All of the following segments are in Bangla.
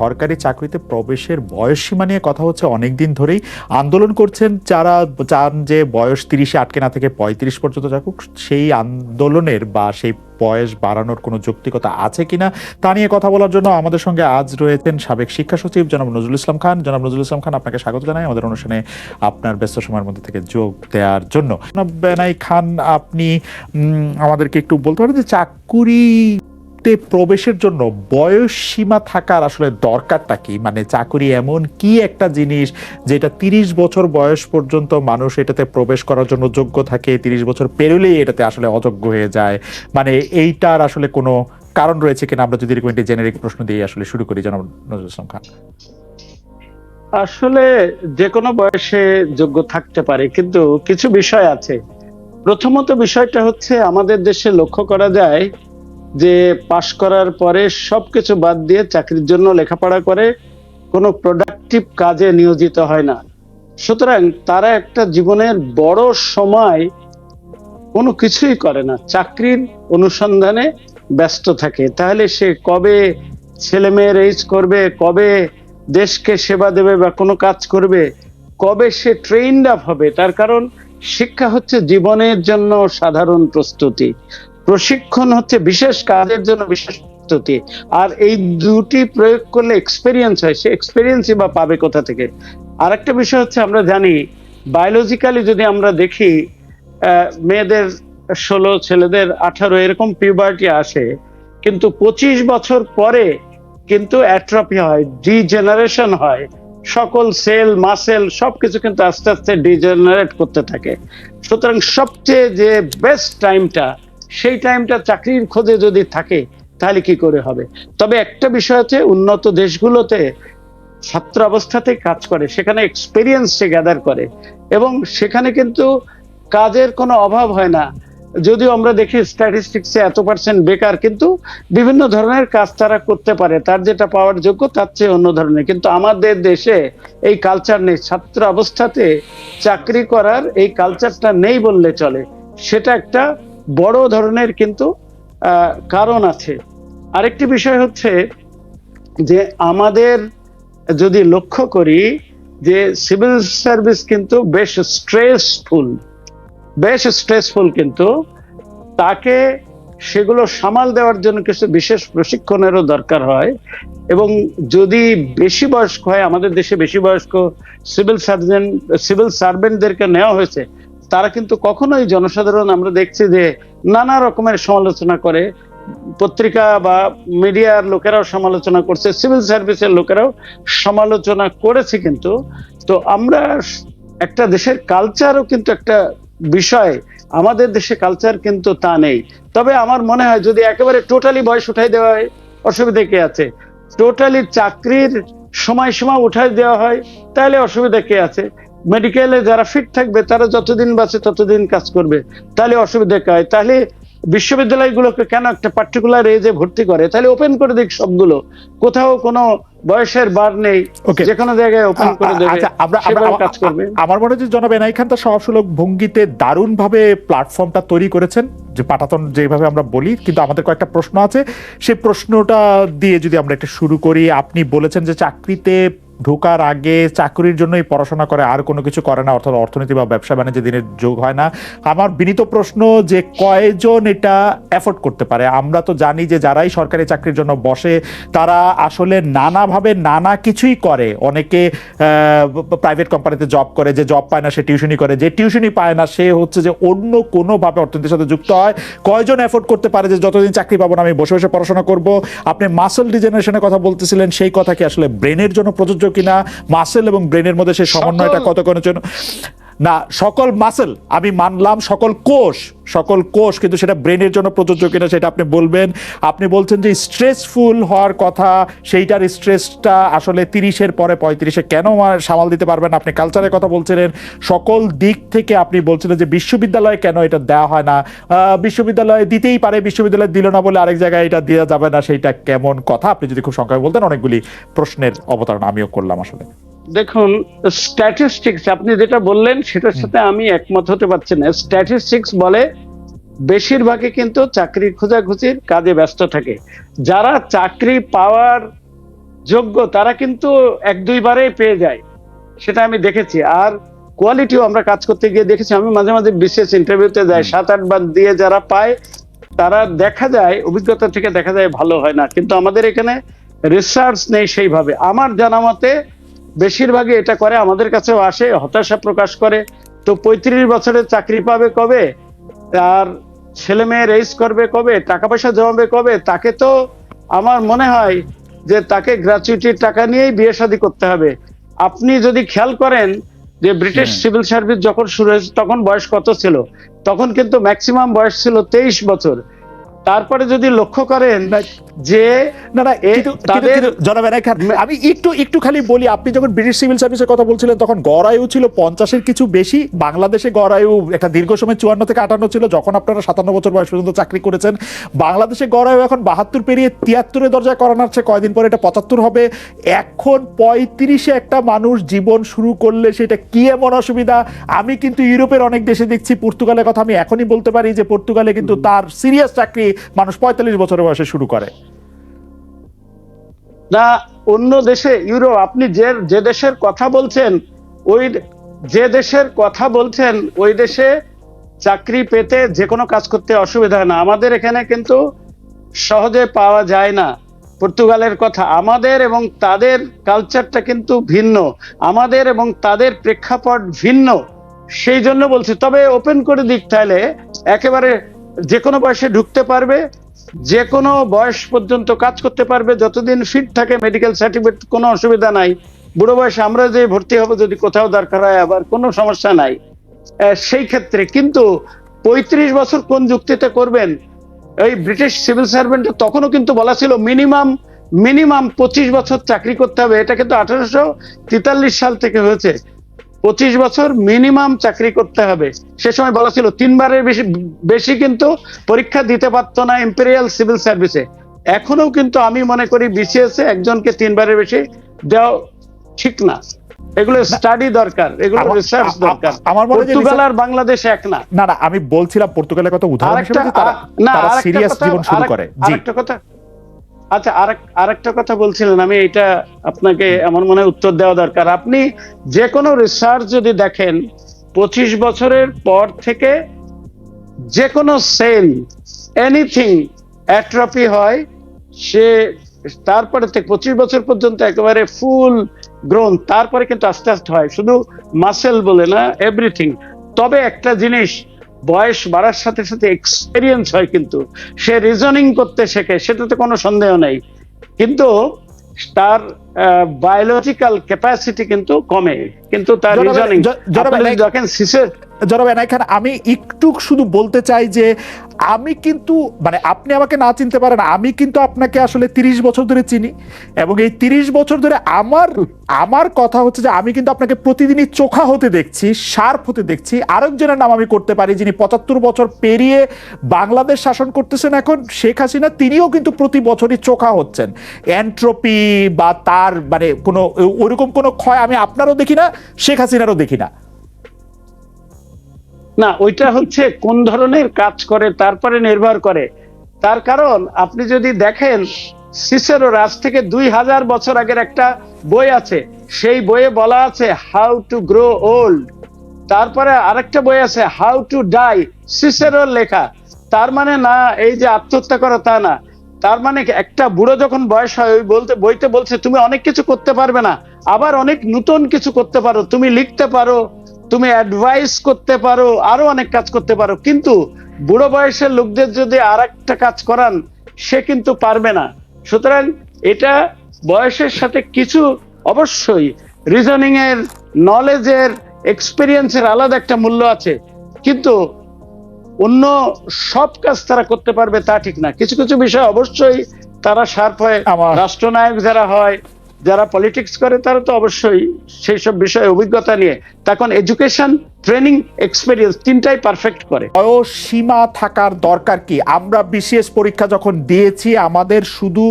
সরকারি চাকরিতে প্রবেশের বয়স সীমা নিয়ে কথা হচ্ছে অনেক দিন ধরেই আন্দোলন করছেন যারা চান যে বয়স তিরিশে আটকে না থেকে পঁয়ত্রিশ পর্যন্ত থাকুক সেই আন্দোলনের বা সেই বয়স বাড়ানোর কোনো যৌক্তিকতা আছে কিনা তা নিয়ে কথা বলার জন্য আমাদের সঙ্গে আজ রয়েছেন সাবেক শিক্ষা সচিব জনাব নজরুল ইসলাম খান। জনাব নজরুল ইসলাম খান, আপনাকে স্বাগত জানাই আমাদের অনুষ্ঠানে আপনার ব্যস্ত সময়ের মধ্যে থেকে যোগ দেওয়ার জন্য। বেনাই খান, আপনি আমাদেরকে একটু বলতে পারেন যে চাকুরিতে প্রবেশের জন্য বয়স সীমা থাকার আসলে দরকারটা কি? মানে চাকুরি এমন কি একটা জিনিস যেটা তিরিশ বছর বয়স পর্যন্ত মানুষ এটাতে প্রবেশ করার জন্য যোগ্য থাকে, তিরিশ বছর পেরোলেই এটাতে আসলে অযোগ্য হয়ে যায়? মানে এইটার আসলে কোনো কারণ রয়েছে কিনা? আমরা যদি এরকম একটি জেনেরিক প্রশ্ন দিয়ে আসলে শুরু করি নজরুল ইসলাম খান। আসলে যে কোনো বয়সে যোগ্য থাকতে পারে, কিন্তু কিছু বিষয় আছে। প্রথমত বিষয়টা হচ্ছে আমাদের দেশে লক্ষ্য করা যায় যে পাশ করার পরে সবকিছু বাদ দিয়ে চাকরির জন্য লেখাপড়া করে কোনো প্রোডাক্টিভ কাজে নিয়োজিত হয় না। সুতরাং তারা একটা জীবনের বড় সময় কোনো কিছুই করে না। চাকরির অনুসন্ধানে ব্যস্ত থাকে। তাহলে সে কবে ছেলে মেয়ের এইজ করবে, কবে দেশকে সেবা দেবে বা কোনো কাজ করবে, কবে সে ট্রেইনড আপ হবে, তার কারণ শিক্ষা হচ্ছে জীবনের জন্য সাধারণ প্রস্তুতি। প্রশিক্ষণ হচ্ছে বিশেষ কাজের জন্য বিশেষ প্রস্তুতি। আর এই দুটি প্রয়োগ করলে এক্সপেরিয়েন্স হয়, সে এক্সপেরিয়েন্সই বা পাবে কোথা থেকে? আর একটা বিষয় হচ্ছে আমরা জানি বায়োলজিক্যালি যদি আমরা দেখি মেয়েদের ষোলো, ছেলেদের আঠারো এরকম পিউবার্টি আসে, কিন্তু পঁচিশ বছর পরে কিন্তু অ্যাট্রপি হয় ডিজেনারেশন হয়। সকল সেল মাসেল সবকিছু কিন্তু আস্তে আস্তে ডিজেনারেট করতে থাকে। সুতরাং সবচেয়ে যে বেস্ট টাইমটা সেই টাইমটা চাকরির খোঁজে যদি থাকে, তাহলে কি করে হবে? তবে একটা বিষয় আছে উন্নত দেশগুলোতে ছাত্র অবস্থাতেই কাজ করে, সেখানে এক্সপিরিয়েন্স সে গ্যাদার করে। এবং সেখানে কিন্তু কাজের কোনো অভাব হয় না। যদিও আমরা দেখি স্ট্যাটিস্টিক্সে এত পার্সেন্ট বেকার, কিন্তু বিভিন্ন ধরনের কাজ তারা করতে পারে। তার যেটা পাওয়ার যোগ্য, তার চেয়ে অন্য ধরনের। কিন্তু আমাদের দেশে এই কালচার নেই। ছাত্র অবস্থাতে চাকরি করার এই কালচারটা নেই বললে চলে। সেটা একটা বড় ধরনের কিন্তু কারণ আছে। আরেকটি বিষয় হচ্ছে যে আমাদের যদি লক্ষ্য করি যে সিভিল সার্ভিস কিন্তু বেশ স্ট্রেসফুল বেশ স্ট্রেসফুল কিন্তু তাকে সেগুলো সামাল দেওয়ার জন্য কিছু বিশেষ প্রশিক্ষণেরও দরকার হয় এবং যদি বেশি বয়স্ক হয়, আমাদের দেশে বেশি বয়স্ক সিভিল সার্জন, সিভিল সার্ভেন্টদেরকে নেওয়া হয়েছে তারা কিন্তু কখনোই জনসাধারণ আমরা দেখছি যে নানা রকমের সমালোচনা করে। পত্রিকা বা মিডিয়ার লোকেরাও সমালোচনা করছে, সিভিল সার্ভিসের লোকেরাও সমালোচনা করেছে কিন্তু। তো আমরা একটা দেশের কালচারও কিন্তু একটা বিষয়, আমাদের দেশে কালচার কিন্তু তা নেই। তবে আমার মনে হয় যদি একেবারে টোটালি বয়স উঠাই দেওয়া হয়, অসুবিধা কে আছে? টোটালি চাকরির সময় সীমা উঠাই দেওয়া হয়, তাহলে অসুবিধা কে আছে? মেডিকেলে যারা ফিট থাকবে তারা যতদিন বাঁচে ততদিন কাজ করবে। তাহলে অসুবিধা কে হয় তাহলে বিশ্ববিদ্যালয়গুলোকে কেন একটা পার্টিকুলার এজে ভর্তি করে? তাহলে ওপেন করে দিক সবগুলো। কোথাও কোনো বয়সের বার নেই। Okay. যে কোনো জায়গায় ওপেন করে দেবে। আচ্ছা কাজ করবে। আমার মনে হচ্ছে জনাব এনাই খান তার সহসুলভ ভঙ্গিতে দারুণ ভাবে প্ল্যাটফর্মটা তৈরি করেছেন। যে পাটাতন যেভাবে আমরা বলি কিন্তু আমাদের কয়েকটা প্রশ্ন আছে। সেই প্রশ্নটা দিয়ে যদি আমরা একটা শুরু করি আপনি বলেছেন যে চাকরিতে ঢোকার আগে চাকরির জন্যই পড়াশোনা করে আর কোনো কিছু করে না, অর্থাৎ অর্থনীতি বা ব্যবসা বাণিজ্য দিনের যোগ হয় না। আমার বিনীত প্রশ্ন যে কয়জন এটা এফোর্ড করতে পারে? আমরা তো জানি যে যারাই সরকারি চাকরির জন্য বসে, তারা আসলে নানাভাবে নানা কিছুই করে। অনেকে প্রাইভেট কোম্পানিতে জব করে, যে জব পায় না সে টিউশনি করে, যে টিউশনি পায় না সে হচ্ছে যে অন্য কোনোভাবে অর্থনীতির সাথে যুক্ত হয়। কয়জন এফোর্ড করতে পারে যে যতদিন চাকরি পাবো না, আমি বসে বসে পড়াশোনা করব? আপনি মাসেল ডিজেনারেশনের কথা বলতেছিলেন, সেই কথা কি আসলে ব্রেনের জন্য প্রযোজ্য কিনা মাসেল এবং ব্রেনের মধ্যে সেই সমন্বয়টা কতক্ষণের জন্য? না, সকল মাসেল আমি মানলাম সকল কোষ সকল কোষ কিন্তু সেটা ব্রেনের জন্য প্রযোজ্য কিনা সেটা আপনি বলবেন। আপনি বলছেন যে স্ট্রেসফুল হওয়ার কথা, সেইটার স্ট্রেসটা আসলে তিরিশের পরে পঁয়ত্রিশে কেন সামাল দিতে পারবেন? আপনি কালচারের কথা বলছিলেন। সকল দিক থেকে আপনি বলছিলেন যে বিশ্ববিদ্যালয়ে কেন এটা দেওয়া হয় না? বিশ্ববিদ্যালয়ে দিতেই পারে, বিশ্ববিদ্যালয়ে দিল না বলে আরেক জায়গায় এটা দেওয়া যাবে না, সেইটা কেমন কথা? আপনি যদি খুব সংখ্যায় বলতেন, অনেকগুলি প্রশ্নের অবতারণা আমিও করলাম আসলে। দেখুন স্ট্যাটিস্টিক্স আপনি যেটা বললেন সেটার সাথে আমি একমত হতে পারছি না। স্ট্যাটিস্টিক্স বলে বেশিরভাগই কিন্তু চাকরি খোঁজাখুঁজির কাজে ব্যস্ত থাকে। যারা চাকরি পাওয়ার যোগ্য তারা কিন্তু এক দুইবারেই পেয়ে যায়। সেটা আমি দেখেছি। আর কোয়ালিটিও আমরা কাজ করতে গিয়ে দেখেছি। আমি মাঝে মাঝে বিশেষ ইন্টারভিউতে যাই। সাত আট বার দিয়ে যারা পায় তারা দেখা যায় অভিজ্ঞতা থেকে দেখা যায় ভালো হয় না। কিন্তু আমাদের এখানে রিসার্চ নেই সেইভাবে। আমার জানা মতে বেশিরভাগই এটা করে আমাদের কাছেও আসে হতাশা প্রকাশ করে। তো পঁয়ত্রিশ বছরের চাকরি পাবে কবে? আর ছেলে মেয়ে রেস করবে কবে? টাকা পয়সা জমাবে কবে? তাকে তো আমার মনে হয় যে তাকে গ্র্যাচুইটির টাকা নিয়েই বিয়ে শাদী করতে হবে। আপনি যদি খেয়াল করেন যে ব্রিটিশ সিভিল সার্ভিস যখন শুরু হয়েছে তখন বয়স কত ছিল? তখন কিন্তু ম্যাক্সিমাম বয়স ছিল তেইশ বছর। তারপরে যদি লক্ষ্য করেন যে না না তাদের- আমি একটু একটু খালি বলি আপনি যখন ব্রিটিশ সিভিল সার্ভিসের কথা বলছিলেন তখন গড় আয়ু ছিল পঞ্চাশের কিছু বেশি বাংলাদেশে গড় আয়ু একটা দীর্ঘ সময় চুয়ান্ন থেকে আটান্ন ছিল যখন আপনারা সাতান্ন বছর বয়স পর্যন্ত চাকরি করেছেন বাংলাদেশে গড় আয়ু এখন বাহাত্তর পেরিয়ে তিয়াত্তরের দরজায় করানো হচ্ছে কয়দিন পরে এটা পঁচাত্তর হবে। এখন পঁয়ত্রিশে একটা মানুষ জীবন শুরু করলে সেটা কি এমন অসুবিধা? আমি কিন্তু ইউরোপের অনেক দেশে দেখছি পর্তুগালের কথা আমি এখনই বলতে পারি যে পর্তুগালে কিন্তু তার সিরিয়াস চাকরি মানুষ পঁয়তাল্লিশ বছরের বয়সে শুরু করে। না, অন্য দেশে, ইউরোপ, আপনি যে যে দেশের কথা বলছেন, ওই, যে দেশের কথা বলছেন, ওই দেশে চাকরি পেতে যে কোনো কাজ করতে অসুবিধা হয় না। আমাদের এখানে কিন্তু সহজে পাওয়া যায় না। পর্তুগালের কথা, আমাদের এবং তাদের কালচারটা কিন্তু ভিন্ন। আমাদের এবং তাদের প্রেক্ষাপট ভিন্ন। সেই জন্য বলছি, তবে ওপেন করে দিক তাহলে। একেবারে যে কোনো বয়সে ঢুকতে পারবে, যে কোনো বয়স পর্যন্ত কাজ করতে পারবে, যতদিন ফিট থাকে মেডিকেল সার্টিফিকেট কোনো অসুবিধা নাই। বুড়ো বয়সে আমরা যে ভর্তি হব যদি কোথাও দরকার হয়, আবার কোনো সমস্যা নাই। সেই ক্ষেত্রে কিন্তু পঁয়ত্রিশ বছর কোন যুক্তিতে করবেন, এই ব্রিটিশ সিভিল সার্ভেন্ট তখনও কিন্তু বলা ছিল মিনিমাম মিনিমাম পঁচিশ বছর চাকরি করতে হবে। এটা কিন্তু আঠারোশো তেতাল্লিশ সাল থেকে হয়েছে। পঁচিশ বছর মিনিমাম চাকরি করতে হবে। সে সময় বলা ছিল তিনবারের বেশি বেশি কিন্তু পরীক্ষা দিতে পারতো না ইম্পেরিয়াল সিভিল সার্ভিসে এখনও কিন্তু আমি মনে করি বিসিএস এ একজনকে তিনবারের বেশি দেওয়া ঠিক না। এগুলো স্টাডি দরকার এগুলো রিসার্চ দরকার। আমার মনে হয় পর্তুগাল আর বাংলাদেশ এক না। না না আমি বলছিলাম পর্তুগালের কথা উদাহরণ হিসেবে তারা না সিরিয়াস জীবন শুরু করে। জি। আরেকটা কথা আচ্ছা আরেক, আরেকটা কথা বলছিলেন আমি এটা আপনাকে আমার মনে উত্তর দেওয়া দরকার। আপনি যে কোনো রিসার্চ যদি দেখেন, পঁচিশ বছরের পর থেকে যে কোনো সেল এনিথিং অ্যাট্রফি হয়, সে, তারপরে থেকে পঁচিশ বছর পর্যন্ত একেবারে ফুল গ্রোন তারপরে কিন্তু আস্তে আস্তে হয়। শুধু মাসেল বলে না এভরিথিং তবে একটা জিনিস বয়স বাড়ার সাথে সাথে এক্সপেরিয়েন্স হয় কিন্তু। সে রিজনিং করতে শেখে, সেটাতে কোনো সন্দেহ নেই। কিন্তু তার বায়োলজিক্যাল ক্যাপাসিটি কিন্তু কমে। কিন্তু তার রিজনিং দেখেন সিসের জনাব এনায়েত খান আমি একটু শুধু বলতে চাই যে আমি কিন্তু মানে আপনি আমাকে না চিনতে পারেন আমি কিন্তু আপনাকে আসলে তিরিশ বছর ধরে চিনি। এবং এই তিরিশ বছর ধরে আমার আমার কথা হচ্ছে যে আমি কিন্তু আপনাকে প্রতিদিনই চোখা হতে দেখছি শার্প হতে দেখছি। আরেকজনের নাম আমি করতে পারি যিনি পঁচাত্তর বছর পেরিয়ে বাংলাদেশ শাসন করতেছেন এখন শেখ হাসিনা তিনিও কিন্তু প্রতি বছরই চোখা হচ্ছেন। অ্যান্ট্রপি বা তার মানে কোনো, ওরকম কোনো ক্ষয় আমি আপনারও দেখি না, শেখ হাসিনারও দেখি না। না, ওইটা হচ্ছে কোন ধরনের কাজ করে, তারপরে নির্ভর করে। তার কারণ, আপনি যদি দেখেন, সিসেরো রাজ থেকে দুই হাজার বছর আগের একটা বই আছে। সেই বইয়ে বলা আছে হাউ টু গ্রো ওল্ড তারপরে আরেকটা বই আছে হাউ টু ডাই সিসেরোর লেখা। তার মানে না, এই যে আত্মহত্যা করা তা না। তার মানে একটা বুড়ো যখন বয়স হয়, ওই বলতে, বইতে বলছে, তুমি অনেক কিছু করতে পারবে না, আবার অনেক নতুন কিছু করতে পারো, তুমি লিখতে পারো, তুমি অ্যাডভাইস করতে পারো, আরও অনেক কাজ করতে পারো। কিন্তু বুড়ো বয়সের লোকদের যদি আর একটা কাজ করান, সে কিন্তু পারবে না। সুতরাং এটা বয়সের সাথে কিছু অবশ্যই রিজনিং এর নলেজের এক্সপিরিয়েন্সের আলাদা একটা মূল্য আছে। কিন্তু অন্য সব কাজ তারা করতে পারবে তা ঠিক না। কিছু কিছু বিষয় অবশ্যই তারা শার্প হয় রাষ্ট্রনায়ক যারা হয় যারা পলিটিক্স করে তারা তো অবশ্যই সেই সব বিষয়ে অভিজ্ঞতা নিয়ে। তখন এডুকেশন ট্রেনিং এক্সপেরিয়েন্স তিনটাই পারফেক্ট করে। বয়স সীমা থাকার দরকার কি? আমরা বিসিএস পরীক্ষা যখন দিয়েছি, আমাদের শুধু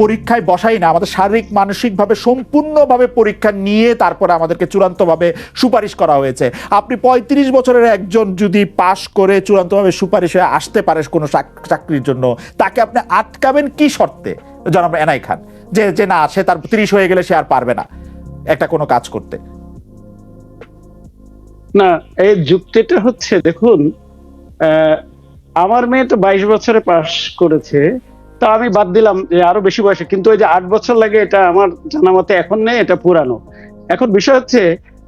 পরীক্ষায় বসাই না, আমাদের শারীরিক, মানসিকভাবে সম্পূর্ণভাবে পরীক্ষা নিয়ে তারপরে আমাদেরকে চূড়ান্তভাবে সুপারিশ করা হয়েছে। আপনি পঁয়ত্রিশ বছরের একজন যদি পাশ করে চূড়ান্তভাবে সুপারিশ হয়ে আসতে পারে কোনো চাকরির জন্য, তাকে আপনি আটকাবেন কি শর্তে? জনাব এনাই খান। যে যে না, সে তার তিরিশ হয়ে গেলে সে আর পারবে না। একটা কোনো কাজ করতে। না, এই যুক্তিটা হচ্ছে, দেখুন আমার মেয়ে তো বাইশ বছরে পাশ করেছে, তা আমি বাদ দিলাম যে আরও বেশি বয়সে, কিন্তু ওই যে আট বছর লাগে, এটা আমার জানা মতে এখন নেই, এটা পুরানো। এখন বিষয় হচ্ছে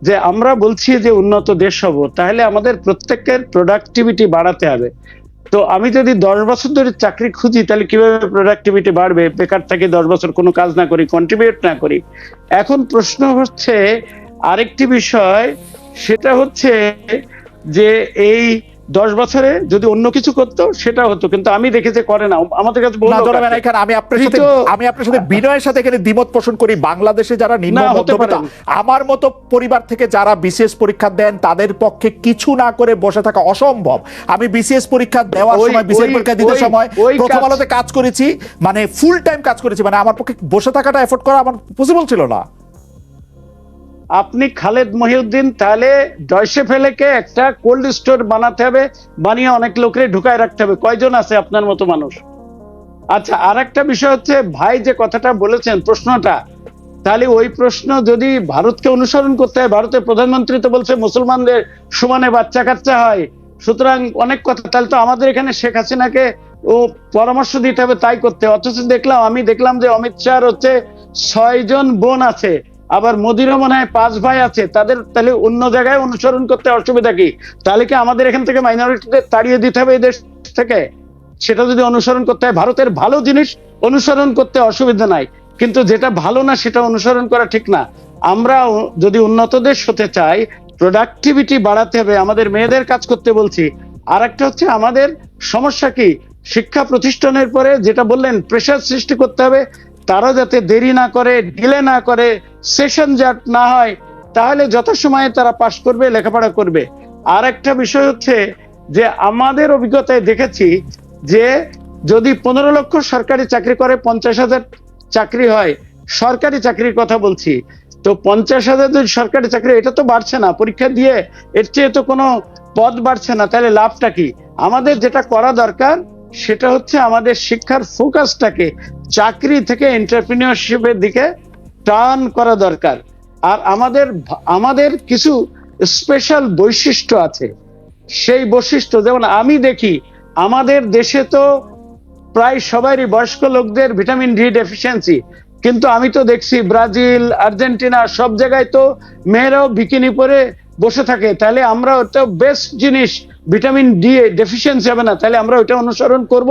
যে আমরা বলছি যে উন্নত দেশ হব, তাহলে আমাদের প্রত্যেকের প্রোডাক্টিভিটি বাড়াতে হবে। তো আমি যদি দশ বছর ধরে চাকরি খুঁজি, তাহলে কীভাবে প্রোডাক্টিভিটি বাড়বে? বেকার থেকে দশ বছর, কোনো কাজ না করি কন্ট্রিবিউট না করি। এখন প্রশ্ন হচ্ছে, আরেকটি বিষয় সেটা হচ্ছে যে এই দশ বছরে যদি অন্য কিছু করতো সেটা হতো। কিন্তু আমি দেখেছি করে না। আমাদের কাছে আমি আপনার সাথে আমি আপনার সাথে বিনয়ের সাথে এখানে দ্বিমত পোষণ করি। বাংলাদেশে যারা নিম্ন মধ্যবিত্ত আমার মতো পরিবার থেকে যারা বিসিএস পরীক্ষা দেন তাদের পক্ষে কিছু না করে বসে থাকা অসম্ভব। আমি বিসিএস পরীক্ষা দেওয়ার সময় বিসিএস পরীক্ষা দিতে সময় প্রথম কাজ- আলোতে কাজ করেছি মানে ফুল টাইম কাজ করেছি মানে আমার পক্ষে বসে থাকাটা এফোর্ড করা আমার পসিবল ছিল না। আপনি খালেদ মহিউদ্দিন, তাহলে ডয়সে ফেলেকে একটা কোল্ড স্টোর বানাতে হবে, বানিয়ে অনেক লোকের ঢুকায় রাখতে হবে। কয়জন আছে আপনার মতো মানুষ? আচ্ছা আর একটা বিষয় হচ্ছে, ভাই যে কথাটা বলেছেন, প্রশ্নটা, তাহলে ওই প্রশ্ন যদি ভারতকে অনুসরণ করতে হয় ভারতের প্রধানমন্ত্রী তো বলছে মুসলমানদের সমানে বাচ্চা কাচ্চা হয়। সুতরাং অনেক কথা, তাহলে তো আমাদের এখানে শেখ হাসিনাকে ও পরামর্শ দিতে হবে, তাই করতে। অথচ দেখলাম, আমি দেখলাম যে অমিত শাহ হচ্ছে ছয়জন বোন আছে। আবার মোদিরও মনে হয় পাঁচ ভাই আছে, তাদের তাহলে অন্য জায়গায় অনুসরণ করতে অসুবিধা কি? তাহলে কি আমাদের এখান থেকে মাইনরিটিদের তাড়িয়ে দিতে হবে এই দেশ থেকে? সেটা যদি অনুসরণ করতে হয়, ভারতের ভালো জিনিস অনুসরণ করতে অসুবিধা নাই। কিন্তু যেটা ভালো না, সেটা অনুসরণ করা ঠিক না। আমরা যদি উন্নত দেশ হতে চাই প্রোডাক্টিভিটি বাড়াতে হবে, আমাদের মেয়েদের কাজ করতে বলছি। আর একটা হচ্ছে আমাদের সমস্যা কি? শিক্ষা প্রতিষ্ঠানের পরে যেটা বললেন প্রেশার সৃষ্টি করতে হবে, তারা যাতে দেরি না করে ডিলে না করে সেশন জাট না হয়, তাহলে যত যথাসময়ে তারা পাশ করবে, লেখাপড়া করবে। আর একটা বিষয় হচ্ছে যে, আমাদের অভিজ্ঞতায় দেখেছি যে, যদি পনেরো লক্ষ সরকারি চাকরি করে, পঞ্চাশ হাজার চাকরি হয়, সরকারি চাকরির কথা বলছি। তো পঞ্চাশ হাজার যদি সরকারি চাকরি এটা তো বাড়ছে না। পরীক্ষা দিয়ে এর চেয়ে তো কোনো পদ বাড়ছে না। তাহলে লাভটা কি? আমাদের যেটা করা দরকার, সেটা হচ্ছে আমাদের শিক্ষার ফোকাসটাকে চাকরি থেকে এন্টারপ্রিনিয়রশিপের দিকে টার্ন করা দরকার। আর আমাদের আমাদের কিছু স্পেশাল বৈশিষ্ট্য আছে। সেই বৈশিষ্ট্য যেমন আমি দেখি, আমাদের দেশে তো প্রায় সবারই বয়স্ক লোকদের ভিটামিন ডি ডেফিসিয়েন্সি কিন্তু আমি তো দেখছি ব্রাজিল, আর্জেন্টিনা সব জায়গায় তো মেয়েরাও বিকিনি পরে বসে থাকে। তাহলে আমরা ওটা বেস্ট জিনিস ভিটামিন ডি ডেফিসিয়েন্সি হবে না। তাহলে আমরা ওটা অনুসরণ করব।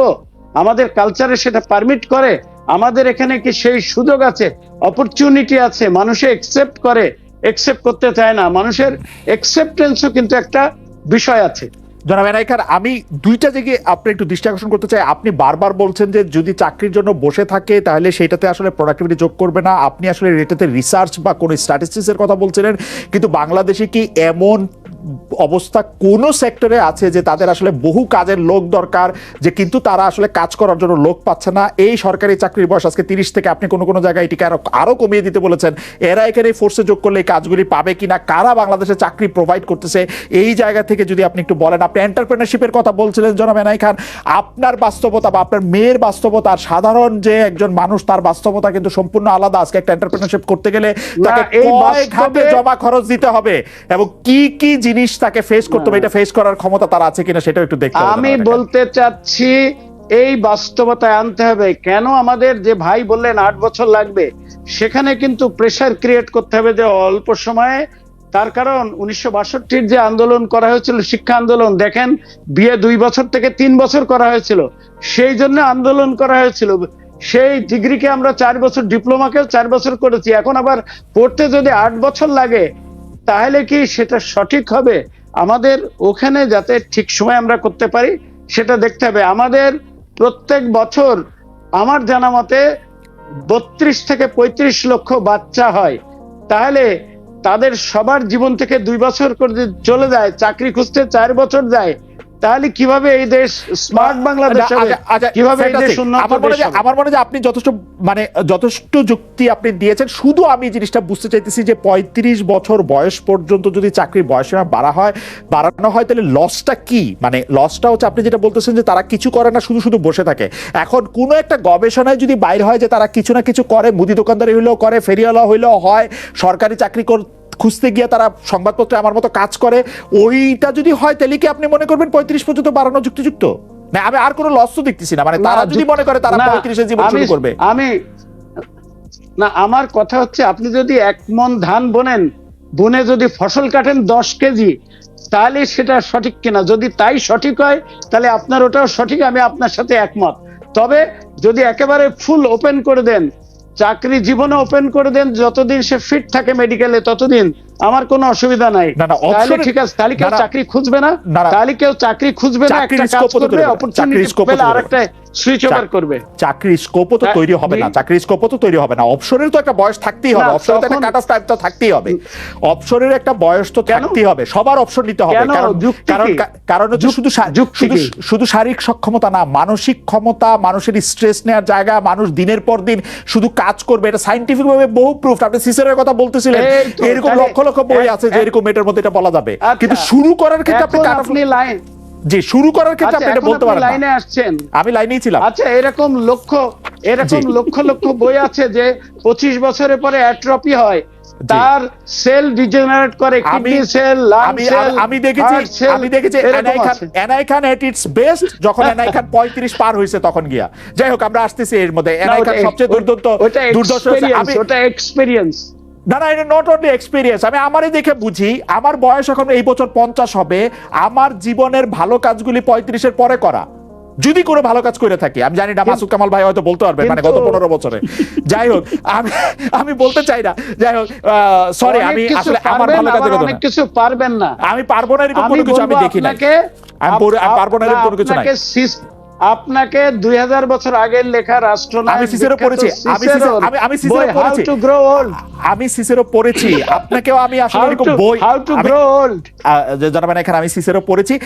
আমাদের কালচারে সেটা পারমিট করে। আমাদের এখানে কি সেই সুযোগ আছে? অপরচুনিটি আছে। মানুষে একসেপ্ট করে। একসেপ্ট করতে চায় না। মানুষের একসেপ্টেন্সও কিন্তু একটা বিষয় আছে। জনাব খান আমি দুইটা দিকে আপনি একটু দৃষ্টি আকর্ষণ করতে চাই। আপনি বারবার বলছেন যে যদি চাকরির জন্য বসে থাকে, তাহলে সেটাতে আসলে প্রোডাক্টিভিটি যোগ করবে না। আপনি আসলে এটাতে রিসার্চ বা কোনো স্ট্যাটিস্টিক্সের কথা বলছিলেন। কিন্তু বাংলাদেশে কি এমন অবস্থা কোন সেক্টরে আছে যে তাদের আসলে বহু কাজের লোক দরকার যে কিন্তু তারা আসলে কাজ করার জন্য লোক পাচ্ছে না। এই সরকারি চাকরির বয়স আজকে তিরিশ থেকে আপনি কোনো কোনো জায়গায় এটিকে আরও আরও কমিয়ে দিতে বলেছেন। এরা এখানে ফোর্সে যোগ করলে এই কাজগুলি পাবে কিনা কারা বাংলাদেশে চাকরি প্রোভাইড করতেছে এই জায়গা থেকে যদি আপনি একটু বলেন। আপনি এন্টারপ্রেনারশিপের কথা বলছিলেন জনাব এনাই খান। আপনার বাস্তবতা বা আপনার মেয়ের বাস্তবতা আর সাধারণ যে একজন মানুষ তার বাস্তবতা কিন্তু সম্পূর্ণ আলাদা। আজকে একটা এন্টারপ্রেনারশিপ করতে গেলে তাকে এই জমা খরচ দিতে হবে এবং কি কি জিনিস তাকে ফেস করতে হবে এটা ফেস করার ক্ষমতা তার আছে কিনা সেটাও একটু দেখতে আমি। বলতে চাচ্ছি এই বাস্তবতায় আনতে হবে। কেন আমাদের যে ভাই বললেন আট বছর লাগবে সেখানে কিন্তু প্রেসার ক্রিয়েট করতে হবে যে অল্প সময়ে। তার কারণ উনিশশো যে আন্দোলন করা হয়েছিল শিক্ষা আন্দোলন দেখেন বিয়ে দুই বছর থেকে তিন বছর করা হয়েছিল। সেই জন্য আন্দোলন করা হয়েছিল। সেই ডিগ্রিকে আমরা চার বছর ডিপ্লোমাকেও চার বছর করেছি। এখন আবার পড়তে যদি আট বছর লাগে তাহলে কি সেটা সঠিক হবে? আমাদের ওখানে যাতে ঠিক সময় আমরা করতে পারি, সেটা দেখতে হবে। আমাদের প্রত্যেক বছর আমার জানা মতে বত্রিশ থেকে পঁয়ত্রিশ লক্ষ বাচ্চা হয়। তাহলে তাদের সবার জীবন থেকে দুই বছর করে চলে যায়, চাকরি খুঁজতে চার বছর যায় তাহলে কীভাবে এই দেশ স্মার্ট বাংলাদেশ আচ্ছা, আচ্ছা, কীভাবে এই দেশ আমার মনে যে- আমার মনে যে আপনি যথেষ্ট মানে যথেষ্ট যুক্তি আপনি দিয়েছেন। শুধু আমি জিনিসটা বুঝতে চাইতেছি যে পঁয়ত্রিশ বছর বয়স পর্যন্ত যদি চাকরির বয়সীমা বাড়া হয় বাড়ানো হয় তাহলে লসটা কি? মানে লসটা হচ্ছে আপনি যেটা বলতেছেন যে তারা কিছু করে না শুধু শুধু বসে থাকে। এখন কোনো একটা গবেষণায় যদি বাইর হয় যে তারা কিছু না কিছু করে মুদি দোকানদারি হইলেও করে ফেরিওয়ালা হইলেও হয় সরকারি চাকরি কর খুঁজতে গিয়ে তারা সংবাদপত্রে আমার মতো কাজ করে ওইটা যদি হয় তাহলে কি আপনি মনে করবেন পঁয়ত্রিশ পর্যন্ত বাড়ানো যুক্তিযুক্ত? না আমি আর কোনো লস তো দেখতেছি না মানে তারা যদি মনে করে তারা পঁয়ত্রিশে জীবন শুরু করবে। আমি না আমার কথা হচ্ছে আপনি যদি এক মন ধান বোনেন বনে যদি ফসল কাটেন দশ কেজি তাহলে সেটা সঠিক কিনা? যদি তাই সঠিক হয় তাহলে আপনার ওটাও সঠিক আমি আপনার সাথে একমত। তবে যদি একেবারে ফুল ওপেন করে দেন চাকরি জীবনে ওপেন করে দেন যতদিন সে ফিট থাকে মেডিকেলে ততদিন আমার কোনো অসুবিধা নাই। তাহলে ঠিক আছে তাহলে কেউ। চাকরি খুঁজবে না। তাহলে কেউ চাকরি খুঁজবে না একটা কাজ করবে অপরচুনিটি পেলে আরেকটা সুইচ ওভার করবে। চাকরির স্কোপও তো তৈরি হবে না। চাকরির স্কোপও তো তৈরি হবে না। অপশনের তো একটা বয়স থাকতেই হবে। অপশনের তো একটা তখন- কাট টাইম তো থাকতেই হবে। অপশনের একটা বয়স তো থাকতেই হবে। সবার অপশন নিতে হবে। কারণ কারণ কারণ হচ্ছে শুধু শুধু শুধু শারীরিক সক্ষমতা না মানসিক ক্ষমতা মানুষের স্ট্রেস নেওয়ার জায়গা মানুষ দিনের পর দিন শুধু কাজ করবে। এটা সাইন্টিফিক ভাবে বহু প্রুফ আপনি সিসারের কথা বলতেছিলেন। এরকম লক্ষ লক্ষ বই আছে যে এরকম এটার মধ্যে এটা বলা যাবে। আচ্ছা। কিন্তু শুরু করার ক্ষেত্রে আপনি আপনি লাইন জি শুরু করার ক্ষেত্রে আচ্ছা আপনি এটা বলতে পারেন লাইনে আসছেন। আমি লাইনেই ছিলাম। আচ্ছা এরকম লক্ষ এরকম। লক্ষ লক্ষ বই আছে যে পঁচিশ বছরের পরে অ্যাট্রপি হয় তার সেল ডিজেনারেট করে কিডনি সেল লাং সেল আমি- দেখেছি আমি দেখেছি N I Khan N I Khan at its best যখন এনআই খান পঁয়ত্রিশ পার হয়েছে তখন গিয়া। যাই হোক আমরা আসতেছি এর মধ্যে। এনআই খান সবচেয়ে দুর্দান্ত ওটা দুর্দর্শ আমি ওটা এক্সপেরিয়েন্স না না এটা নট অনলি এক্সপিরিয়েন্স আমি আমারই দেখে বুঝি আমার বয়স এখন এই বছর পঞ্চাশ হবে আমার জীবনের ভালো কাজগুলি পঁয়ত্রিশের পরে করা। যদি কোনো ভালো কাজ করে থাকি আমি জানি না মাসুদ কামাল ভাই হয়তো বলতে পারবে মানে গত পনেরো বছরে। যাই হোক আমি আমি বলতে চাই না যাই হোক সরি আমি আসলে আমার ভালো কাজের কথা অনেক কিছু পারবেন না। আমি পারব না এরকম কোনো কিছু আমি দেখি না আমি পারব না এরকম কোনো কিছু নাই। আপনাকে সিস- আপনাকে দুই হাজার বছর আগের লেখা রাষ্ট্রনায়ক আমি সিসেরো পড়েছি, আমি সিসেরো- আমি- আমি সিসেরো পড়েছি। টু গ্রো ওল্ড আমি সিসেরও পড়েছি। আপনাকেও আমি আসলে এরকম বই হাউ টু গ্রো ওল্ড জানাবেন এখানে আমি সিসেরও পড়েছি।